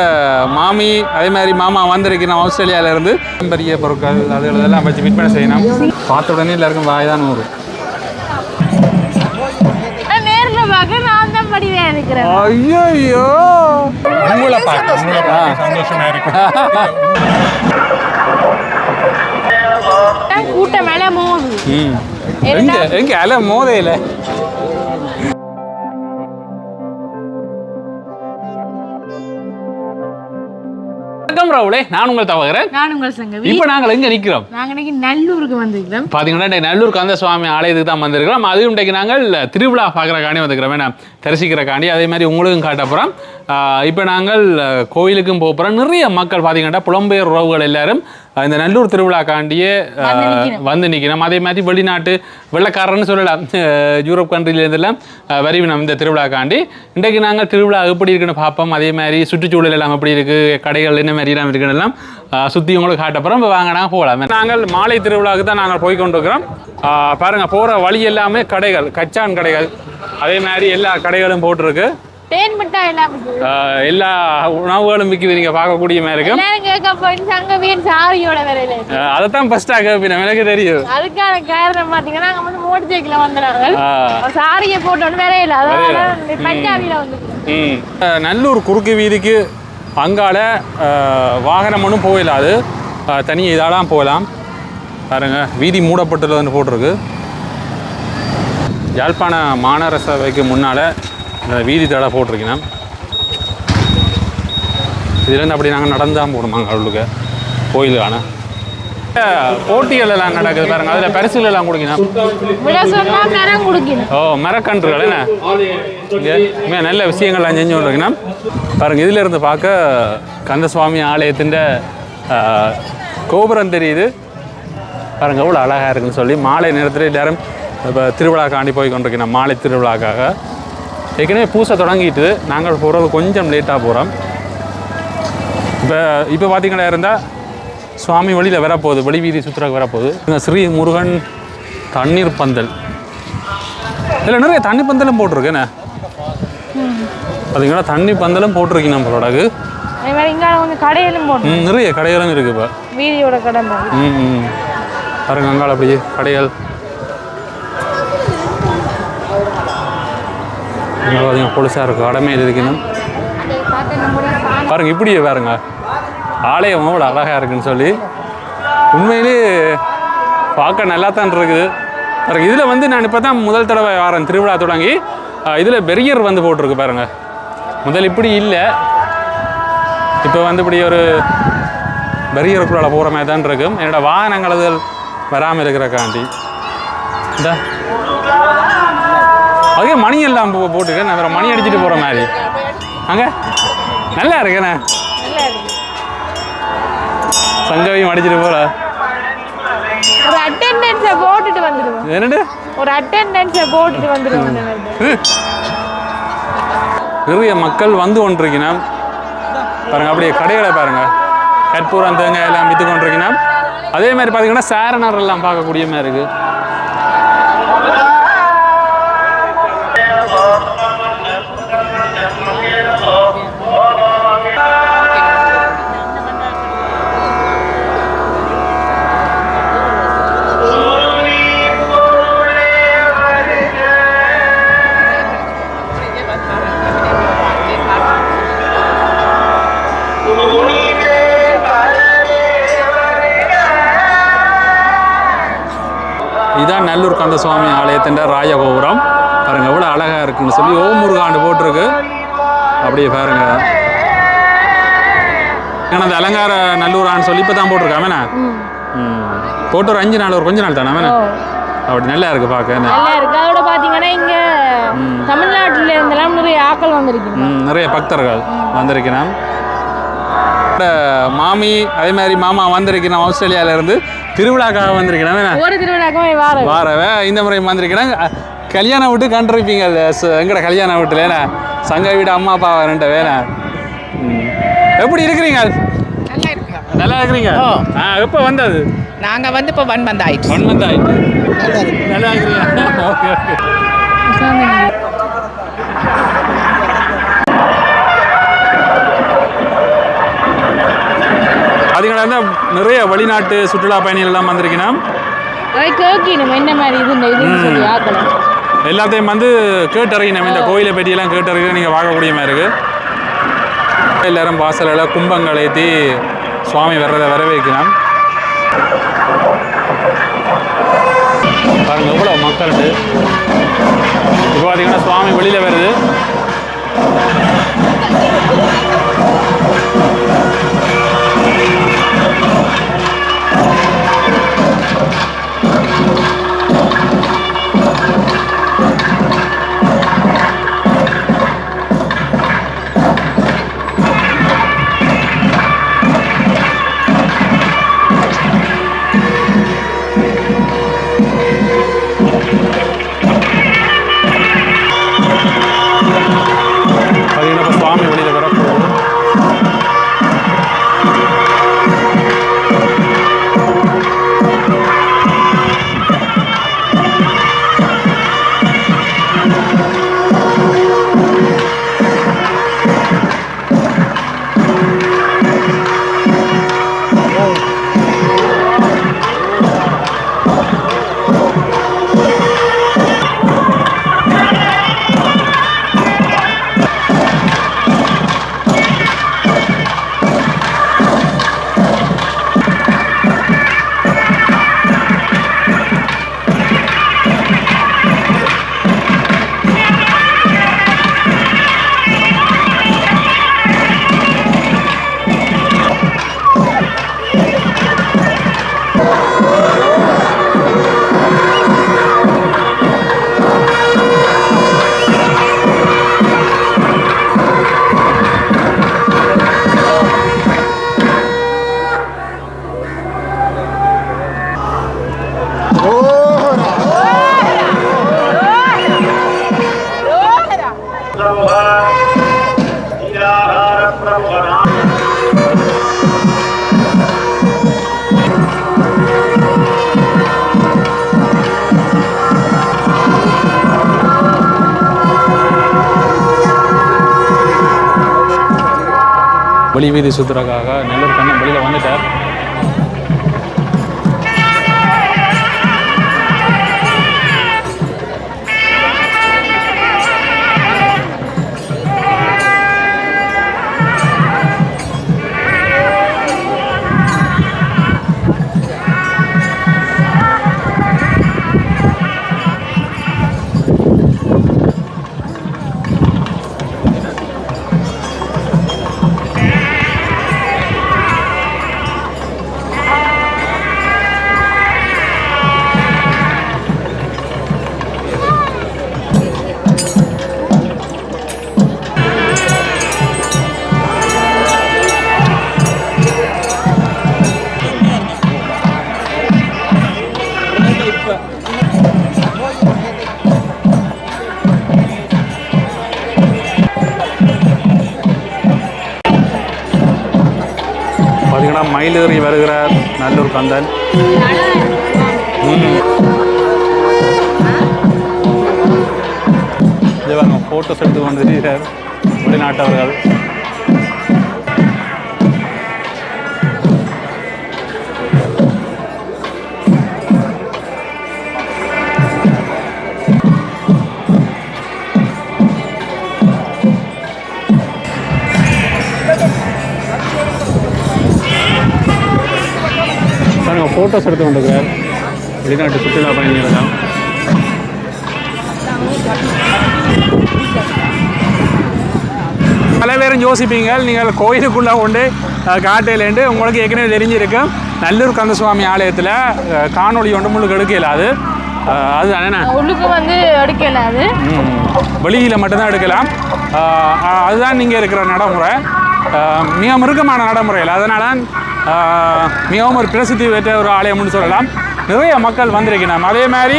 எங்களோட மாமி அதே மாதிரி மாமா வந்திருக்கிறோம் ஆஸ்திரேலியால இருந்து பெரிய பொருட்கள் அது இதெல்லாம் வச்சு விற்பனை செய்யணும். பார்த்த உடனே எல்லாருக்கும் வாய் தான் நூறு. ஐயோ உங்களை பார்க்க சந்தோஷமா இருக்கு கூட்டம் மேல மோது ம். எங்க எங்க அல மோதையில வணக்கம் ராவுலே நான் உங்கள் தவகிறேன் நான் உங்கள் சங்கவி. இப்போ நாங்கள் எங்க நிக்கிறோம் நாங்க இன்னைக்கு நல்லூருக்கு வந்திருக்கிறோம். பார்த்தீங்கன்னா நல்லூர் கந்த சுவாமி ஆலயத்துக்கு தான் வந்திருக்கிறோம். அதுவும் இன்றைக்கு நாங்கள் திருவிழா பார்க்குறக்காண்டி வந்திருக்கிறோம். ஏன்னா தரிசிக்கிறக்காண்டி அதே மாதிரி உங்களுக்கும் காட்ட போகிறோம் இப்போ நாங்கள் கோயிலுக்கும் போக போகிறோம் நிறைய மக்கள் பார்த்தீங்கன்னா புலம்பெயர் உறவுகள் எல்லாரும் இந்த நல்லூர் திருவிழாக்காண்டியே வந்து நிற்கிறோம் அதே மாதிரி வெளிநாட்டு வெள்ளக்காரன்னு சொல்லலாம். யூரோப் கண்ட்ரிலேருந்தெல்லாம் வரிவினம் இந்த திருவிழாக்காண்டி. இன்றைக்கு நாங்கள் திருவிழா எப்படி இருக்குன்னு பார்ப்போம். அதே மாதிரி சுற்றுச்சூழல் எல்லாம் எப்படி இருக்குது கடைகள் என்ன மாதிரி எல்லாம் இருக்குன்னு எல்லாம் சுற்றி உங்களுக்கு காட்ட போகிறோம் இப்போ வாங்கினா போகலாம் நாங்கள் மாலை திருவிழாவுக்கு தான் நாங்கள் போய் கொண்டிருக்கிறோம் ஆஹ் பாருங்க போகிற வழி எல்லாமே கடைகள் கச்சான் கடைகள். அதே மாதிரி எல்லா கடைகளும் போட்டிருக்கு. தேன் மிட்டாய் எல்லாம் இருக்குது. ஆஹ் எல்லா உணவுகளும் விற்கிது நீங்கள் பார்க்கக்கூடிய மாதிரி இருக்கும். எல்லாரும் கேட்க சங்கவியன் சாரியோட வேலையில ஃபஸ்ட்டாக கேட்பேன் எனக்கு தெரியும். அதுக்கான காரணம் பாத்தீங்கன்னா நாங்க வந்து மோட்டர் சைக்கிள் வந்துடுறாங்க சாரியை போட்டோன்னு வேலையில அதாவது பஞ்சாபியில வந்து நல்லூர் குறுக்கு வீதிக்கு அங்கால வாகனம் ஒன்றும் போயிடாது தனி இதாலாம் போகலாம் பாருங்க வீதி மூடப்பட்டுள்ளதுன்னு போட்டிருக்கு. யாழ்ப்பாண மாநகர சபைக்கு முன்னால் வீதி தடை போட்டிருக்கணும் இதுலேருந்து அப்படி நாங்கள் நடந்தான் போகணுமா அவளுக்கு கோயிலுக்கான. போட்டிகள் எல்லாம் நடக்குது பாருங்க அதில் பரிசுகள் எல்லாம் கொடுக்கணும். ஓ மரக்கன்றுகள் என்ன? இங்கே நல்ல விஷயங்கள்லாம் செஞ்சு கொண்டிருக்கணும். பாருங்க இதுல இருந்து பார்க்க கந்தசுவாமி ஆலயத்தின் கோபுரம் தெரியுது. பாருங்க எவ்வளோ அழகாக இருக்குன்னு சொல்லி மாலை நேரத்தில் எல்லாரும் இப்போ திருவிழாக்காண்டி போய் கொண்டிருக்கணும் மாலை திருவிழாக்காக. ஏற்கனவே பூசை தொடங்கிட்டு நாங்கள் போகிறது கொஞ்சம் லேட்டாக போகிறோம் இப்போ இப்போ பார்த்தீங்கன்னா இருந்தால் சுவாமி வழியில் வரப்போகுது வெளி வீதி சுற்றுலாக்கு வரப்போகுது. இங்க ஸ்ரீ முருகன் தண்ணீர் பந்தல். இதில் நிறைய தண்ணி பந்தலும் போட்டிருக்குண்ணே பார்த்தீங்கன்னா தண்ணி பந்தலும் போட்டிருக்கீங்க நம்மளோடக்கு அதே மாதிரி இங்க கொஞ்சம் கடையிலும் போடணும் ம் நிறைய கடைகளும் இருக்குது இப்போ. வீதியோட கடை ம் பாருங்க அங்கால அப்படியே கடைகள். இங்க பார்த்தீங்கன்னா பொலிசாக இருக்கும் கடமையில் இருக்கணும் பாருங்க இப்படியே பாருங்க. ஆலயம் அவ்வளோ அழகாக இருக்குன்னு சொல்லி. உண்மையிலே பார்க்க நல்லா தான் இருக்குது. பாருங்க இதில் வந்து நான் இப்போ தான் முதல் தடவை வரேன் திருவிழா தொடங்கி. இதில் பெரியர் வந்து போட்டிருக்கு பாருங்க. முதல் இப்படி இல்லை. இப்போ வந்து இப்படி ஒரு பெரியருக்குள்ளால் போகிற மாதிரி தான் இருக்கும். என்னோட வாகனங்கள் வராமல் வராமல் இருக்கிறக்காண்டி இந்த. அதே மணி எல்லாம் போ போட்டுக்க. நான் வேறு மணி அடிச்சுட்டு போகிற மாதிரி. அங்கே? நல்லா இருக்கேண்ணே. சங்கவையும் அடிச்சுட்டு போகிற ஒரு அட்டெண்டன்ஸை போட்டுட்டு வந்துடுவோம் என்னண்டு ஒரு அட்டெண்டன்ஸை போட்டுட்டு வந்துடுவோம். நிறைய மக்கள் வந்து கொண்டிருக்கணும் பாருங்க அப்படியே கடைகளை பாருங்க. கற்பூரம் தேங்காய் எல்லாம் விற்று கொண்டிருக்கணும் அதே மாதிரி பார்த்தீங்கன்னா சாரணர் எல்லாம் பார்க்கக்கூடிய மாதிரி இருக்கு. நல்லூர் கந்தசுவாமி ஆலயத்தின் ராஜகோபுரம். பாருங்க எவ்வளோ அழகாக இருக்குன்னு சொல்லி ஓம் முருகாண்டு போட்டிருக்கு. அப்படியே பாருங்க. ஏன்னா அந்த அலங்கார நல்லூரான்னு சொல்லி இப்போ தான் போட்டிருக்காமண்ணா ம். போட்டு ஒரு அஞ்சு நாள் ஒரு கொஞ்ச நாள் தானே அப்படி நல்லா இருக்கு பார்க்க நல்லா இருக்கு. அதோட பாத்தீங்கன்னா இங்க தமிழ்நாட்டுல இருந்தெல்லாம் நிறைய ஆக்கள் வந்திருக்கு நிறைய பக்தர்கள் வந்திருக்கிறோம் மாமி அதே மாதிரி மாமா வந்திருக்கிறோம் ஆஸ்திரேலியால இருந்து. திருவிழாக்காக வந்திருக்கிறோம் என்ன ஒரு திருவிழாக்குமே வார வாரவ இந்த முறை வந்திருக்கிறேன் அ, கல்யாண வீட்டு கண்டிருப்பீங்க எங்கட கல்யாண வீட்டுல ஏன்னா சங்க வீடு அம்மா அப்பா ரெண்டு வேணா எப்படி இருக்கிறீங்க? நல்லா இருக்கிறீங்க. ஆ. எப்போ வந்தது? நாங்க வந்து இப்போ ஒன் மந்த் ஆயிடுச்சு ஒன் மந்த் ஆயிட்டு நல்லா இருக்கிறீங்க. Okay okay. பார்த்தீங்கன்னா நிறைய வெளிநாட்டு சுற்றுலா பயணிகள் எல்லாம் என்ன மாதிரி இது ஆக்கலாம் எல்லாத்தையும் வந்து கேட்டறியணும் இந்த கோயிலை பற்றியெல்லாம் கேட்டறிய நீங்கள் பார்க்கக்கூடிய மாதிரி இருக்கு. எல்லாரும் வாசலில் கும்பங்கள் ஏற்றி சுவாமி வர்றதை வரவேற்கணும் பாருங்க எவ்வளோ மக்கள் இப்போ பார்த்தீங்கன்னா சுவாமி வெளியில் வருது. வெளி வீதி கந்தன் ம். ஃபோட்டோஸ் எடுத்து கொண்டு வெளிநாட்டவர்கள் ஃபோட்டோஸ் எடுத்து கொண்டிருக்கிறார். வெளிநாட்டு சுற்றுலா பயணிகள் தான் பல பேரும் யோசிப்பீங்க. நீங்கள் கோயிலுக்குள்ளே கொண்டு காட்டையிலேண்டு உங்களுக்கு ஏற்கனவே தெரிஞ்சிருக்கும். நல்லூர் கந்தசுவாமி ஆலயத்தில் காணொளி ஒன்று முழுக்க எடுக்கல அது அதுதானே என்ன? உள்ளுக்கு வந்து எடுக்கல அது வெளியில் மட்டும்தான் எடுக்கலாம். அதுதான் நீங்கள் இருக்கிற நடைமுறை. மிக முருக்கமான நடைமுறையில். அதனால மிகவும் ஒரு பிரசித்தி பெற்ற ஒரு ஆலயம்னு சொல்லலாம். நிறைய மக்கள் வந்திருக்கணும் அதே மாதிரி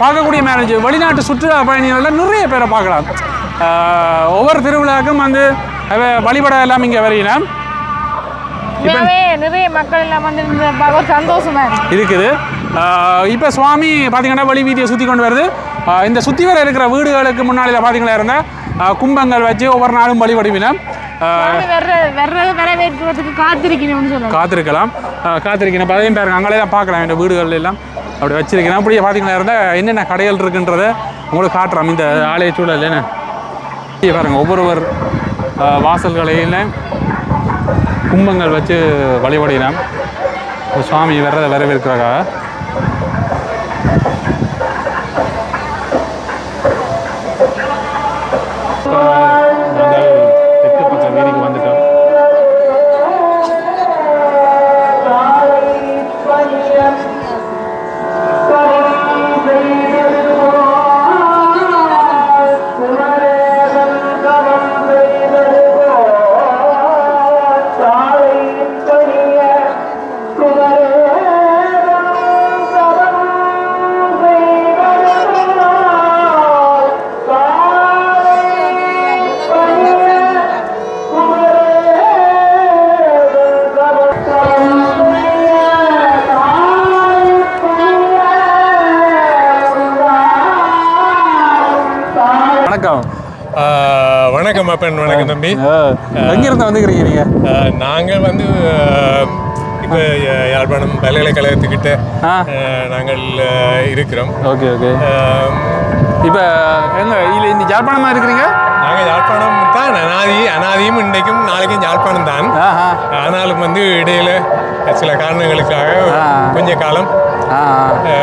பார்க்கக்கூடிய மேரேஜ் வெளிநாட்டு சுற்றுலா பயணிகளில் நிறைய பேரை பார்க்கலாம். ஒவ்வொரு திருவிழாவுக்கும் வந்து வழிபட எல்லாம் இங்கே உண்மையாவே நிறைய மக்கள் எல்லாம் வந்து சந்தோஷமா இருக்கு. இருக்குது. இப்போ சுவாமி பார்த்தீங்கன்னா வழி வீதியை சுற்றி கொண்டு வருது. இந்த சுற்றி வர இருக்கிற வீடுகளுக்கு முன்னாடியில் பார்த்தீங்களா இருந்தால் கும்பங்கள் வச்சு ஒவ்வொரு நாளும் வழிபடுவினோம் காத்திருக்கலாம். காத்திருக்கணும் இப்போ அதையும் பாருங்க அங்கே தான் பார்க்கலாம். இந்த வீடுகள் எல்லாம் அப்படி வச்சிருக்கிறேன். அப்படியே பார்த்தீங்கன்னா இருந்தால் என்னென்ன கடைகள் இருக்குன்றதை உங்களுக்கு காட்டுறோம் இந்த ஆலய சூழல் என்ன? இங்கே பாருங்க ஒவ்வொருவர் வாசல்களையில கும்பங்கள் வச்சு வழிபடினாம் சுவாமி வர்றதை வரவேற்கிறாங்க வணக்கம். வணக்கம் அப்பன் வணக்கம் தம்பி. எங்கிருந்து வந்துக்கிறீங்க நீங்கள் நாங்கள் வந்து இப்போ யாழ்ப்பாணம் பல்கலைக்கழகத்துக்கிட்ட நாங்கள் இருக்கிறோம். Okay okay. இப்போ எங்க இல்லை இந்த ஜாழ்ப்பாணமாக இருக்கிறீங்க? நாங்கள் யாழ்ப்பாணம் தான் அனாதி அனாதியும் இன்றைக்கும் நாளைக்கும் யாழ்ப்பாணம் தான். ஆனாலும் வந்து இடையில சில காரணங்களுக்காக. கொஞ்ச காலம்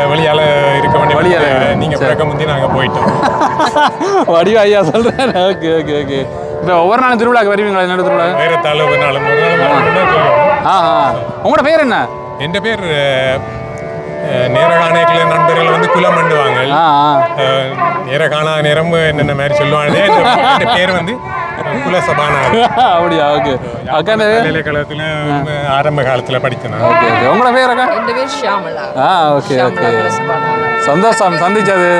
வழியால் இருக்க வேண்டிய வழியால, நீங்கள். பிறக்க முந்தி நாங்கள் போயிட்டோம். வடிவா ஐயா சொல்கிறேன் ஓகே ஓகே ஓகே. இப்போ ஒவ்வொரு நாளும் திருவிழாக்கு வருவீங்களா? என்னோட திருவிழா? வேறத்தால ஒரு நாள் ஒரு நாள் ஆ. உங்களோட பேர் என்ன? என் பேர் நேரகாணைக்குள்ள நண்பர்கள் வந்து குலம் பண்ணுவாங்க நேர காணா நேரம் என்னென்ன மாதிரி சொல்லுவாங்க பேர் வந்து குலசபானார் அப்படியா ஓகே. அக்கா பல்கலைக்கழகத்தில் ஆரம்ப காலத்தில் படித்தேன். Okay okay. உங்களோட பேர் அக்கா? என் பேர் ஷியாமலா. ஆ ஓகே ஓகே. சந்தோஷம் சந்திச்சது.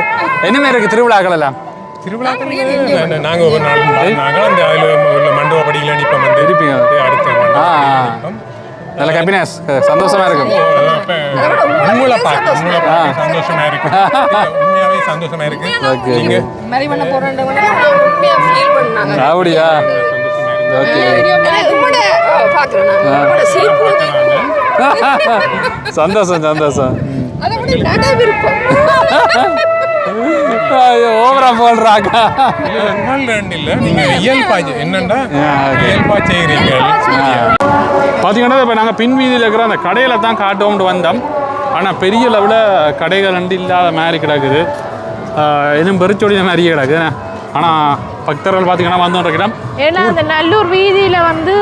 என்னமே இருக்கு திருவிழாக்கள் எல்லாம்? திருவிழாக்கள் நாங்கள் ஒரு நாள் நாங்கள் அந்த அதில் உள்ள மண்டப படியில் நிற்போம் வந்து இருப்பீங்க. அடுத்த நல்ல ஹாப்பினஸ் சந்தோஷமா இருக்கும் உங்களை பார்க்க உங்களை பார்க்க சந்தோஷமா இருக்கு உண்மையாவே சந்தோஷமா இருக்கு ஓகே நீங்க மாதிரி பண்ண போறேன்றவங்க உண்மையா ஃபீல் பண்ணாங்க அப்படியா சந்தோஷமா இருக்கு ஓகே உங்களோட ஆ, பார்க்கிறேன் நான். உங்களோட சிரிப்பு வந்து சந்தோஷம் சந்தோஷம் அதை விட நட விருப்பம் ஓவரா ரெண்டு இல்ல நீங்க இயல்பா என்னண்டா. இயல்பா செய்கிறீங்க பார்த்தீங்கன்னா இப்போ நாங்கள் பின் வீதியில் இருக்கிற அந்த கடையில் தான் காட்டுவோம்னு வந்தோம். ஆனால் பெரிய லெவலில் கடைகள் ரெண்டு இல்லாத மாதிரி கிடக்குது. ஆஹ் இன்னும் பெருச்சொடிய மாதிரியே கிடக்குது ஆனால் பக்தர்கள் பார்த்தீங்கன்னா வந்து இருக்கிறோம் ஏன்னா அந்த நல்லூர் வீதியில வந்து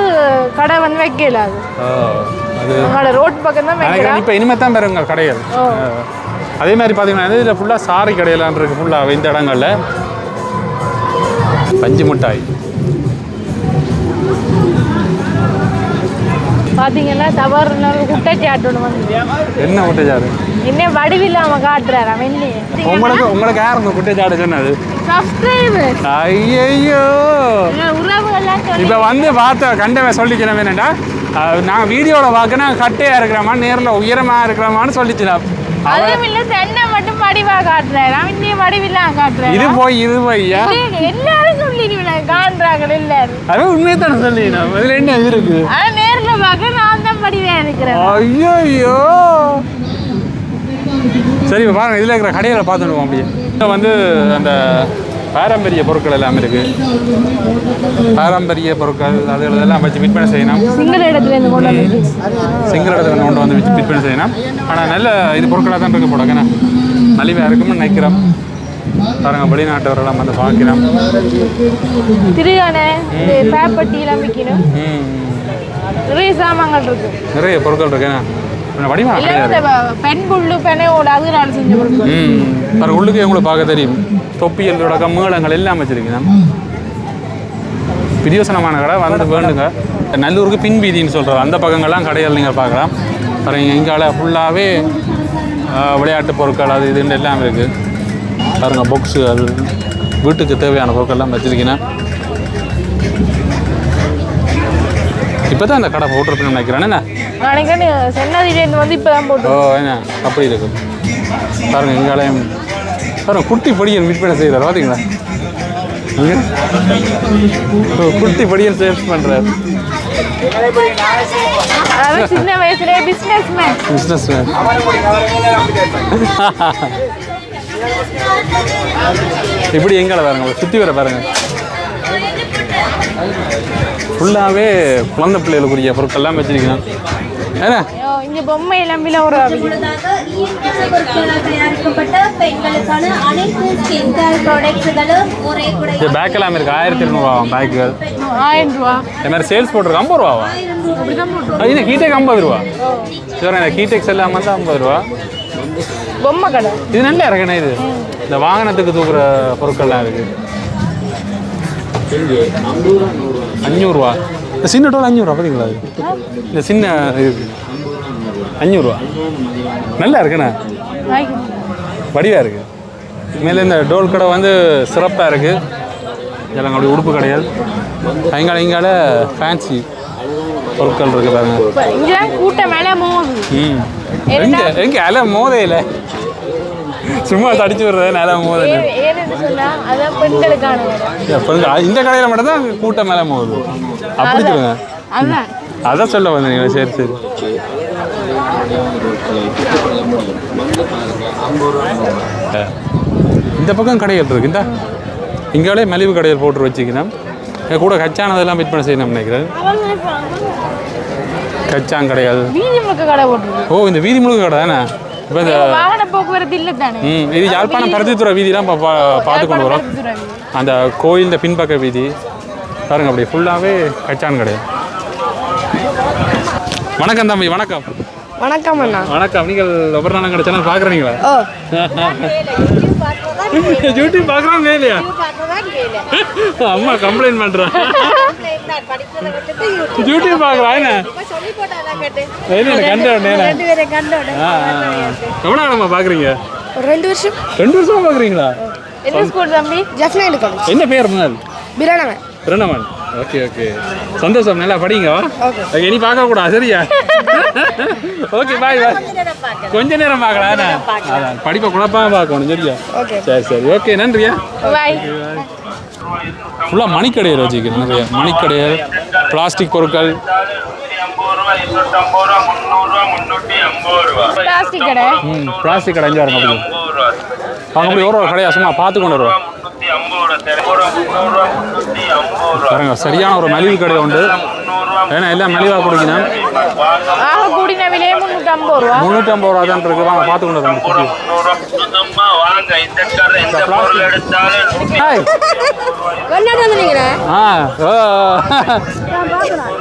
கடை வந்து வைக்கல அது. ரோட் பக்கம் தான் இப்போ இனிமேல் தான் பெறுங்க கடைகள். அதே மாதிரி பார்த்தீங்கன்னா இதில் ஃபுல்லாக சாரி கடையெல்லாம் இருக்குது ஃபுல்லாக இந்த இடங்களில். பஞ்சு மிட்டாய். பாத்தீங்கன்னா தவறுனா குட்டச்சாட்டு ஒன்று வந்து என்ன குட்டைச்சாடு என்ன வடிவில்லாம காட்டுறாரு அவன் இல்லையே உங்களுக்கு உங்களுக்கு யார் இந்த குட்டைச்சாடு சொன்னது? சப்ஸ்கிரைபர் சொல்லி இப்போ வந்து பார்த்த கண்டவன் சொல்லிக்கணும் என்னடா நாங்கள் வீடியோவில் பார்க்க நாங்கள் கட்டையாக இருக்கிறோமா நேரில் உயரமாக இருக்கிறோமான்னு சொல்லிச்சினான் அதுவும் இல்ல தென்னை மட்டும் வடிவா காட்டுறாரு. அவன் இன்னும் வடிவில்லாம் காட்டுறாரு. இது போய் இது போய்யா எல்லாரும் சொல்லிடுவேன். காண்றாங்க எல்லாரும். அது உண்மையை தானே சொல்லி என்ன இருக்கு? பார்க்க நான் தான் வடிவா இருக்கிறேன். ஐயோ சரி இப்போ பாருங்க இதில் இருக்கிற கடையில் பார்த்துடுவோம் அப்படியே. இதில் வந்து அந்த பாரம்பரிய பொருட்கள் எல்லாம் இருக்கு. பாரம்பரிய பொருட்கள் அது இதெல்லாம் வச்சு விற்பனை செய்யணும். சிங்கள இடத்துல இருந்து சிங்கிள் இடத்துல கொண்டு வந்து வச்சு விற்பனை செய்யணும். ஆனால் நல்ல இது பொருட்களாக தான் இருக்கு போடாங்கண்ணா மலிவாக இருக்கும்னு நினைக்கிறோம். பாருங்க வெளிநாட்டவரெல்லாம் வந்து பார்க்கிறோம். திருகானை பேப்பட்டி எல்லாம் விற்கணும் நிறைய சாமான்கள் இருக்கு. நிறைய பொருட்கள் இருக்குண்ணா வடிவா பெண் புல்லு பெனையோட அதனால செஞ்ச பொருட்கள். ம். பாருங்க உள்ளுக்கு உங்களுக்கு பார்க்க தெரியும். தொப்பியல் தொடக்கம் மேளங்கள் எல்லாம் வச்சிருக்கேன் பிரியோசனமான கடை வந்து வேண்டுங்க. நல்லூருக்கு பின் வீதின்னு அந்த பக்கங்கள்லாம் கடைகள் நீங்கள் பார்க்கலாம். பாருங்க எங்கால ஃபுல்லாகவே விளையாட்டு பொருட்கள் அது இதுன்னு எல்லாம் இருக்குது பாருங்க பொக்ஸு அது வீட்டுக்கு தேவையான பொருட்கள்லாம் வச்சிருக்கேன் இப்போ தான் இந்த கடை போட்டிருப்பேன்னு நினைக்கிறேன். என்ன நினைக்கிறேன் சென்னதிலேருந்து வந்து இப்போ தான் போட்டு ஓ என்ன? அப்படி இருக்கு. பாருங்க எங்காலயம் பாருங்க குட்டி பொடியன் விற்பனை செய்கிறார் பார்த்தீங்களா குட்டி படியல் சேல்ஸ் அவன் சின்ன வயசுல பிசினஸ் மேன் பிஸ்னஸ் மேன் இப்படி எங்களை பாருங்க சுற்றி வர பாருங்க. ஃபுல்லாகவே குழந்தை பிள்ளைகளுக்குரிய பொருட்கள்லாம் வச்சிருக்கணும் ஏன்னா இங்க பொம்மை எல்லாம் ஒரு இந்த பேக் எல்லாம் இருக்கு. ஆயிரத்தி எழுநூறுவாவும் பேக்குகள் ஆயிரம் ரூபா. இந்த மாதிரி சேல்ஸ் போட்டிருக்கு. ஐம்பது ரூபாவா? இது ஹீடெக் ஐம்பது ரூபா? சரி இந்த ஹீடெக்ஸ் எல்லாம் வந்து ஐம்பது ரூபா. பொம்மை கடை. இது நல்லா இருக்குண்ணே இது. இந்த வாகனத்துக்கு தூக்குற பொருட்கள்லாம் இருக்கு. அஞ்சூறுரூவா இந்த சின்ன டோல் அஞ்சூறுரூவா பார்த்தீங்களா இது? இந்த சின்ன அஞ்சூறுரூவா நல்லா இருக்குண்ணே வடிவாக இருக்கு மேலே இந்த டோல் கடை வந்து சிறப்பாக இருக்கு இதெல்லாம் அப்படி உடுப்பு கிடையாது அங்கால இங்கால ஃபேன்சி பொருட்கள் இருக்கு பாருங்க கூட்டம் மேல மோது ம் எங்க எங்க அலை மோதையில சும்மா தடிச்சு விடுறது நில மோதல ஏன் ஏன்னு சொன்னா அதான் பெண்களுக்கான இடம். இந்த கடையில மட்டும் தான் கூட்டம் மேல மோதுது அப்படி சொல்லுங்க. அதான். சொல்ல வந்தீங்க சரி சரி. இந்த பக்கம் கடைகள் இருக்கு? இந்த. இங்காலே மலிவு கடைகள் போட்டு வச்சுக்கணும். என் கூட கச்சானதெல்லாம் விற்பனை செய்யணும் நினைக்கிறேன். கச்சான் கடைகள். ஓ இந்த வீதி முழுக்க கடை தானே? இப்போ இந்த வாகன போக்குவரத்து இல்ல தானே இது யாழ்ப்பாணம் பருத்தித்துறை வீதிலாம் பார்த்து கொண்டு வரோம். அந்த கோயில் இந்த பின்பக்க வீதி. பாருங்க அப்படி ஃபுல்லாகவே கச்சான் கிடையாது வணக்கம் தம்பி வணக்கம். வணக்கம் அண்ணா. வணக்கம் நீங்கள் ஒவ்வொரு நாளும் கடை சேனல் பார்க்குறீங்களா? ஓ யூடியூப் பார்க்குறோம் இல்லையா அம்மா கம்ப்ளைண்ட் பண்ணுறேன் யூடியூப் பார்க்குறா என்ன? என்ன எவ்வளோ நாளம்மா பார்க்குறீங்க? ஒரு ரெண்டு வருஷம். ரெண்டு வருஷமா பார்க்குறீங்களா? எந்த ஸ்கூல் தம்பி? ஜெஃப்னேடு காலேஜ் என்ன பேர் பிரணவன். பிரணவன். Okay okay. சந்தோஷம் நல்லா படிங்க ஓகே இனி பார்க்க கூடாது சரியா? ஓகே பாய் பாய் கொஞ்ச நேரம் பார்க்கலாம். படிப்பை குழப்பாம பார்க்கணும் சரியா? சரி சரி. ஓகே நன்றியா? பாய் ஃபுல்லாக மணிக்கடையில் வச்சுக்கிறேன் நிறைய மணிக்கடைகள் பிளாஸ்டிக் பொருட்கள். பிளாஸ்டிக் கடை. ம் பிளாஸ்டிக் கடை அஞ்சு வரங்க அப்படி அவங்க அப்படி ஒரு ஒரு கடையா? சும்மா பார்த்து கொண்டு வருவோம் பாருங்க சரியான ஒரு மலிவு கடை உண்டு. ஏன்னா எல்லாம் மலிவாக குடிக்கணும். கூடின விலையே முந்நூற்றி ஐம்பது ரூபா. முந்நூற்றம்பது ரூபா தான் இருக்கு. வாங்க பார்த்து கொண்டு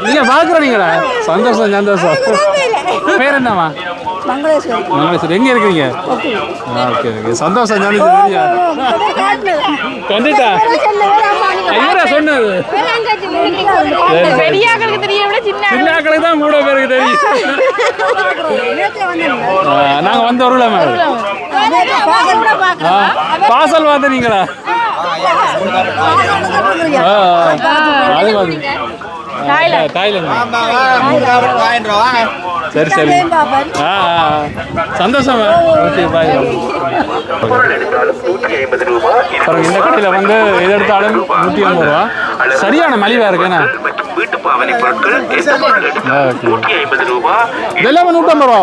நீங்க பாக்குறீங்களா? சந்தோஷம் சந்தோஷம். பேர் என்னம்மா? மங்களேஸ்வரி மங்களேஸ்வரி எங்க இருக்கீங்க ஓகே ஓகே சந்தோஷம் சரியா வந்துட்டா ஐயரா சொன்னது பெரியாக்களுக்கு தெரிய விட சின்ன சின்னாக்களுக்கு தான் கூட பேருக்கு தெரியும் ஆ, நாங்க வந்த வருல மேடம் பாசல் பார்த்துறீங்களா அது மாதிரி தாய்லாந்து சரி சரி. ஆ. சந்தோஷம். ஓகே பாய் அப்புறம் இந்த கடையில் வந்து எது எடுத்தாலும் நூற்றி ஐம்பது ரூபா. சரியான மலிவாக இருக்குண்ணா வீட்டு பாவனை பொருட்கள் எந்த பொருள் எடுத்தாலும் நூற்றி ஐம்பது ரூபாய் இதெல்லாம் நூற்றம்பது ரூபா.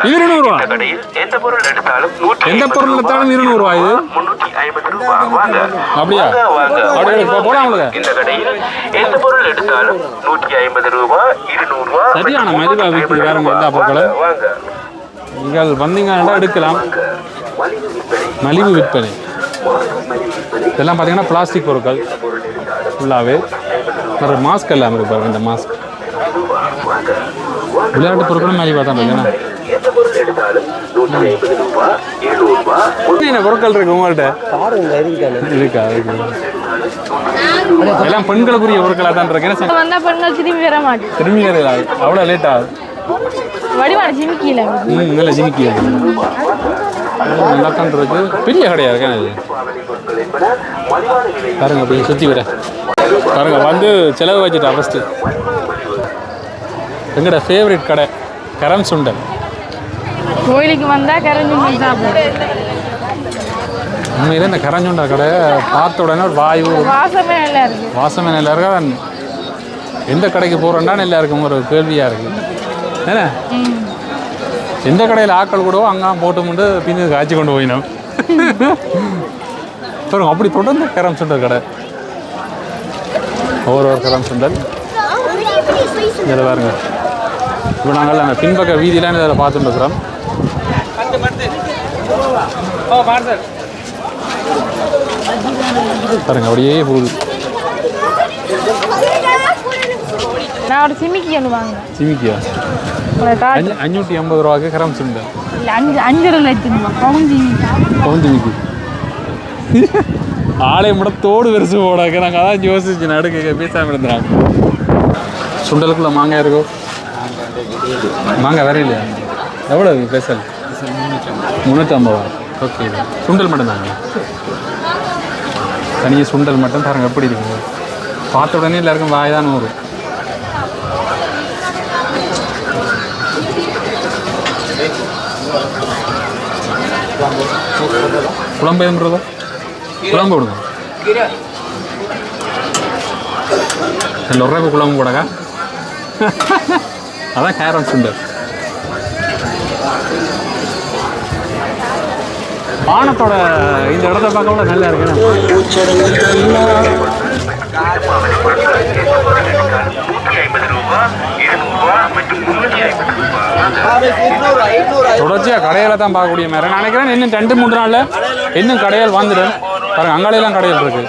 இது இருநூறுவா இந்த கடையில் எந்த பொருள் எடுத்தாலும் நூற்றி எந்த பொருள் எடுத்தாலும் இருநூறுவா இது. முன்னூற்றி ஐம்பது ரூபாய் வாங்க. அப்படியா? வாங்க அப்படியே? போலாம் உங்களுக்கு இந்த கடையில் எந்த பொருள் எடுத்தாலும் நூற்றி ஐம்பது ரூபாய் இருநூறு சரியான மலிவாக விற்குது வேறுங்க எல்லா வாங்க நீங்கள் வந்தீங்கன்னா எடுக்கலாம். மலிவு விற்பனை. இதெல்லாம் பார்த்தீங்கன்னா பிளாஸ்டிக் பொருட்கள் ஃபுல்லாகவே நிறைய மாஸ்க் எல்லாம் இருக்கு பாருங்க இந்த மாஸ்க் விளையாட்டு பொருட்களும் மலிவாக தான் இருக்குண்ணா என்ன? பொருட்கள் இருக்கு உங்கள்கிட்ட? இருக்கா இருக்கு. எல்லாம் பெண்களுக்குரிய பொருட்களாக தான் இருக்கு. என்ன வந்தா பெண்கள் திரும்பி வர மாட்டேன் திரும்பி வரல அவ்வளோ லேட் ஆகுது வடிவான ஜிமிக்கியில. ம் நல்ல ஜிமிக்கி நல்லா தான் இருக்கு. பெரிய கடையா இருக்கேன் இது? பாருங்க அப்படி சுற்றி வர. பாருங்க வந்து செலவு வச்சுட்டா ஃபஸ்ட்டு எங்கட ஃபேவரட் கடை? கரம் சுண்டல் கோயிலுக்கு வந்தா கரைஞ்சி மீன் சாப்பிடும் உண்மையிலே இந்த கரஞ்சுண்டா கடை பார்த்த உடனே ஒரு வாயு வாசமே நல்லா இருக்கு. வாசமே நல்லா இருக்கா? எந்த கடைக்கு போகிறோன்னா எல்லாருக்கும் ஒரு கேள்வியாக இருக்குது என்ன? எந்த கடையில் ஆக்கள் கூடவோ அங்கே போட்டு முண்டு பின்னு காய்ச்சி கொண்டு போயினோம். பாருங்க அப்படி தொடர்ந்து கரம் சுண்டல் கடை. ஒவ்வொரு ஒரு கரம் சுண்டல். இதில் பாருங்க. இப்போ நாங்கள் அந்த பின்பக்க வீதியிலாம் இதில் பார்த்துட்டு இருக்கிறோம். பாருங்க அப்படியே போகுது நான் ஒரு சிமிக்கி ஒன்று வாங்கினேன். சிமிக்கியா? அஞ்சூற்றி ஐம்பது ரூபாய்க்கு கரம் சுண்டல் இல்லை அஞ்சு அஞ்சரை லட்சம் ரூபா பவுன் சிமிக்கி. கவுந்து மிக்கி ஆளை முட தோடு பெருசு போடாக்க. நாங்கள் அதான் யோசிச்சு நடுக்க பேசாமல் இருந்தாங்க சுண்டலுக்குள்ள மாங்காய் இருக்கோ? மாங்காய் வேற இல்லையா? எவ்வளோ ஸ்பெஷல் முந்நூற்றம்பது ஓகே. சுண்டல் மட்டும் தாங்க தனியாக சுண்டல் மட்டும் பாருங்க எப்படி இருக்குங்க? பார்த்த உடனே எல்லாருக்கும் வாய் தான் வரும் குழம்பு எதுன்றதோ குழம்பு விடுங்க ரெண்டு ரூபாய்க்கு குழம்பு போடக்கா? அதான் கேரம் சுண்டல். வானத்தோட இந்த இடத்த பார்க்க கூட நல்லா இருக்கு. தொடர்ச்சியாக கடையில் தான் பார்க்கக்கூடிய மாதிரி. நான் நினைக்கிறேன் இன்னும் ரெண்டு மூணு நாளில் இன்னும் கடைகள் வந்துடும். பாருங்க அங்காலையெல்லாம் கடைகள் இருக்கு.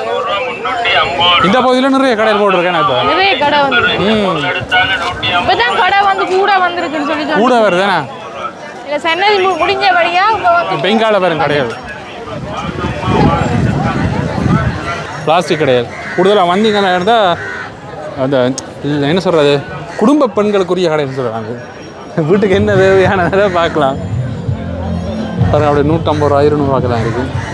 இந்த பகுதியில் நிறைய கடைகள் போட்டிருக்கேன் இப்போ. நிறைய கடை வந்து ம். இப்பதான் கடை வந்து கூட வந்திருக்குன்னு சொல்லி கூட வருதுண்ணே இல்லை சன்னதி மு- பெங்கால பாருங்க கிடையாது. பிளாஸ்டிக் கிடையாது. கூடுதலாக வந்தீங்கன்னா இருந்தால் அந்த என்ன சொல்கிறது குடும்ப பெண்களுக்குரிய கடைன்னு சொல்கிறாங்க வீட்டுக்கு என்ன தேவையானதை பார்க்கலாம். பாருங்க அப்படியே நூற்றம்பது ரூபா இருநூறுவாக்கெல்லாம் இருக்குது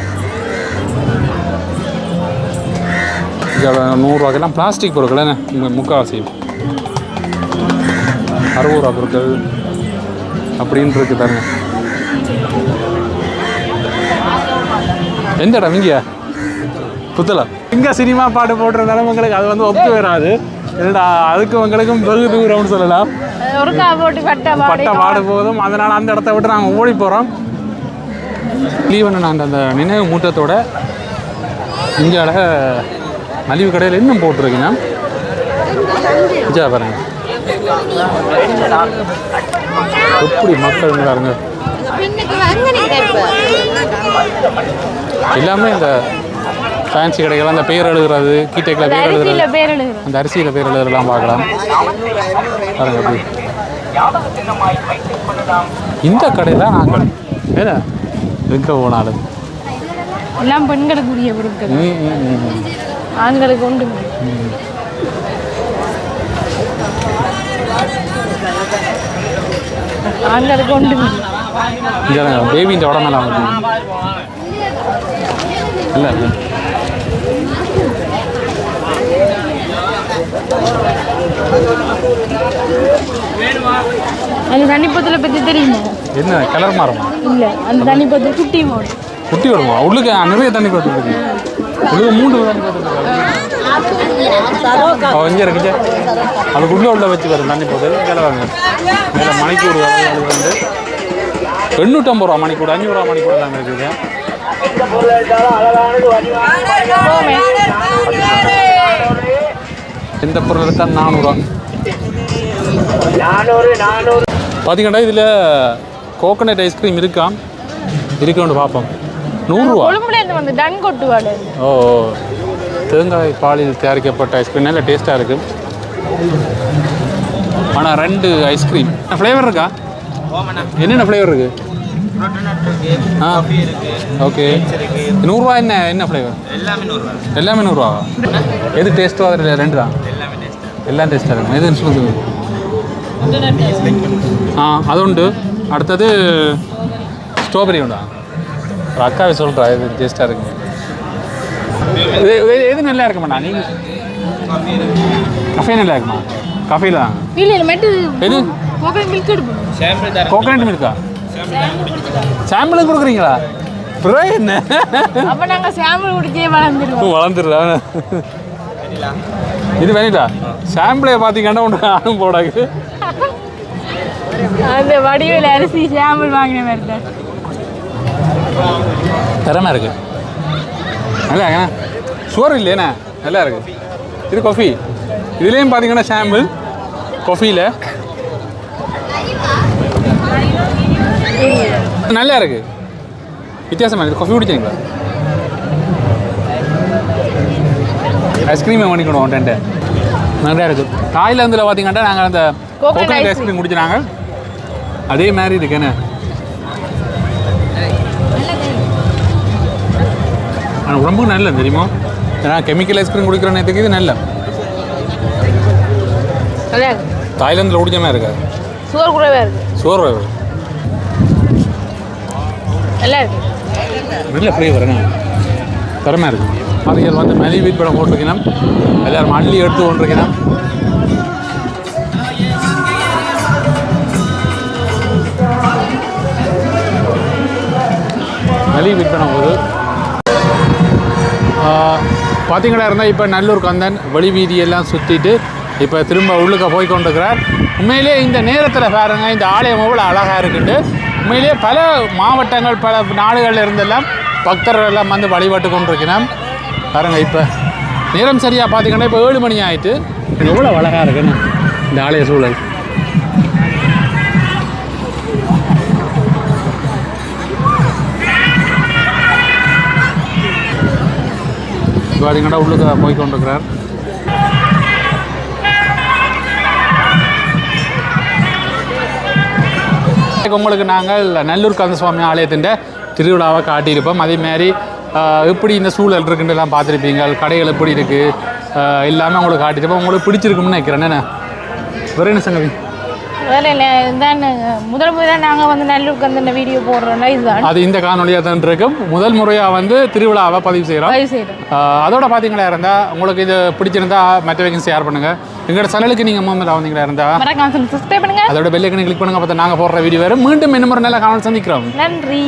நூறுரூவாக்கெல்லாம் பிளாஸ்டிக் பொருட்கள் என்ன? முக்கால்வாசி. அறுபது ரூபா பொருட்கள். அப்படின்னு இருக்கு பாருங்க எந்த இடம் இங்கேயா புத்தலா? இங்கே சினிமா பாட்டு போட்டிருந்தாலும் உங்களுக்கு அது வந்து ஒப்பு வராது. என்னடா அதுக்கு உங்களுக்கும் வெகு தூரம்னு சொல்லலாம். போட்டு பாடி போதும். அதனால் அந்த இடத்த விட்டு நாங்கள் ஓடி போகிறோம் லீவன் நான் அந்த நினைவு மூட்டத்தோட இந்தியாவில் மலிவு கடையில் இன்னும் போட்டிருக்கீங்க விஜயா பாருங்க எப்படி மக்கள் இப்ப. எல்லாமே இந்த ஃபேன்சி கடைகள் அந்த பேர் எழுதுறது கீட்டேக்கில் பேர் எழுதுறது அந்த அரிசியில் பேர் எழுதுறதெல்லாம் பார்க்கலாம். பாருங்க எப்படி. இந்த கடை தான் நாங்கள் ஏன்னா எங்கே போனாலும். எல்லாம் பெண்களுக்குரிய பொருட்கள். ஆண்களுக்கு உண்டு. ஆண்களுக்கு உண்டு இங்கே பேபின்ற உடம்பெல்லாம் வந்து. இல்லை அந்த தண்ணிப்பத்தில் பற்றி தெரியுமா? என்ன கலர் மாறுமா? இல்லை அந்த தண்ணிப்பத்து குட்டி மோடு குட்டி வருமா? உள்ளுக்கு நிறைய தண்ணி பார்த்து இருக்கு உள்ளுக்கு மூன்று தண்ணி பார்த்து இங்கே இருக்குங்க அதுக்குள்ளே உள்ள வச்சு வரும் தண்ணி போது கிளவாங்க மேலே மணிக்கூர் அது வந்து எண்ணூற்றம்பது ரூபா மணிக்கூட அஞ்சூறு ரூபா மணிக்கூட தான் இருக்குது. எந்த பொருள் எடுத்தால் நானூறுரூவா பார்த்தீங்கன்னா இதில் கோகனட் ஐஸ்கிரீம் இருக்கா? இருக்கான்னு பார்ப்போம். நூறுரூவா ஓ. தேங்காய் பாலில் தயாரிக்கப்பட்ட ஐஸ்கிரீம் நல்ல டேஸ்ட்டாக இருக்குது ஆனால் ரெண்டு ஐஸ்கிரீம் ஃப்ளேவர் இருக்கா? என்னென்ன ஃப்ளேவர் இருக்குது ஆ. ஓகே நூறுரூவா என்ன என்ன ஃப்ளேவர் எல்லாமே நூறுரூவா எது டேஸ்ட்டோ அதில் ரெண்டு தான் எல்லாம் டேஸ்ட்டாக இருக்கும் எது சொல்லுங்க ஆ அது உண்டு. அடுத்தது ஸ்ட்ராபெரி உண்டா? அக்காவை சொல்கிறா இது டேஸ்ட்டாக இருக்குங்க எது நல்லா இருக்குமாண்ணா நீங்கள் கஃபே நல்லா இருக்குமா கஃபேல தான். இல்லை இல்லை மெட்டு எது? கோகனட் மில்க் எடுப்போம். கோகனட் மில்கா சாம்பிளுக்கு கொடுக்குறீங்களா? அப்புறம் என்ன? அப்ப நாங்க சாம்பிள் குடிச்சே வளர்ந்துருவோம். வளர்ந்துடுறா இது வேணிட்டா சாம்பிளை பார்த்தீங்கன்னா ஒன்று ஆணும் போடாது. அந்த வடிவில் அரிசி சாம்பிள் வாங்கின மாதிரி தான் திறமை இருக்கு? நல்லா ஏன்னா சோறு இல்லையண்ணா நல்லா இருக்கு. இது காஃபி இதுலேயும் பார்த்தீங்கன்னா சாம்பிள் காஃபியில் நல்லா இருக்கு. வித்தியாசமாக இருக்குது காஃபி குடிச்சிங்களா? ஐஸ்கிரீமை பண்ணிக்கணும் ஒன்ட்டு நல்லா இருக்கு. தாய்லாந்தில் பார்த்தீங்கன்னா நாங்கள் அந்த கோகனட் ஐஸ்கிரீம் குடிச்சினாங்க அதே மாதிரி இருக்கு ஆனால் உடம்புக்கு நல்ல தெரியுமா? ஏன்னா கெமிக்கல் ஐஸ்கிரீம் குடிக்கிற நேரத்துக்கு இது நல்ல. தாய்லாந்தில் குடிச்ச மாதிரி இருக்கா? சோறு கூடவே இருக்கு. சோறு நல்லா ஃப்ளேவர் என்ன திறமை இருக்கு. அதுகள் வந்து மலி வீட் படம் போட்டிருக்கணும். எல்லாரும் அள்ளி எடுத்து கொண்டிருக்கணும். மலி படம் போது பார்த்தீங்களா இருந்தால் இப்போ நல்லூர் கந்தன் வெளி வீதியெல்லாம் சுற்றிட்டு இப்போ திரும்ப உள்ளுக்க போய் கொண்டிருக்கிறார். உண்மையிலேயே இந்த நேரத்தில் பாருங்க இந்த ஆலயம் எவ்வளோ அழகாக இருக்குண்டு. உண்மையிலேயே பல மாவட்டங்கள் பல நாடுகளில் இருந்தெல்லாம் பக்தர்கள் எல்லாம் வந்து வழிபட்டு கொண்டிருக்கிறோம் பாருங்க இப்போ நேரம் சரியாக பார்த்தீங்கன்னா இப்போ ஏழு மணி ஆயிட்டு. எவ்வளோ அழகாக இருக்குன்னு இந்த ஆலய சூழல். பார்த்தீங்கன்னா உள்ளுக்கு போய் கொண்டிருக்கிறார் உங்களுக்கு நாங்கள் நல்லூர் கந்தசுவாமி ஆலயத்தின் திருவிழாவை காட்டியிருப்போம். அதே மாதிரி எப்படி இந்த சூழல் இருக்குன்றலாம் எல்லாம் பார்த்துருப்பீங்க. கடைகள் எப்படி இருக்குது எல்லாமே உங்களுக்கு காட்டியிருப்போம். உங்களுக்கு பிடிச்சிருக்கும்னு நினைக்கிறேன். என்ன? வேறு என்ன சங்கவி? வேற இதுதான் முதல் முதல் நாங்கள் வந்து நல்லூருக்கு வந்து இந்த வீடியோ போடுறோம்னா இதுதான். அது இந்த காணொலியாக தான் இருக்கும். முதல் முறையாக வந்து திருவிழாவை பதிவு செய்கிறோம் பதிவு செய்கிறோம் அதோட பார்த்தீங்களா இருந்தால் உங்களுக்கு இது பிடிச்சிருந்தா மற்றவங்க ஷேர் பண்ணுங்கள் எங்களோட சேனலுக்கு நீங்கள் மூமெண்ட் வந்தீங்களா இருந்தால் மறக்காம சப்ஸ்கிரைப் பண்ணுங்க. அதோட பெல்லைக்கனை கிளிக் பண்ணுங்க அப்போ நாங்கள் போடுற வீடியோ வேறு மீண்டும் இன்னும் ஒரு நல்ல காணொலி சந்திக்கிறோம். நன்றி.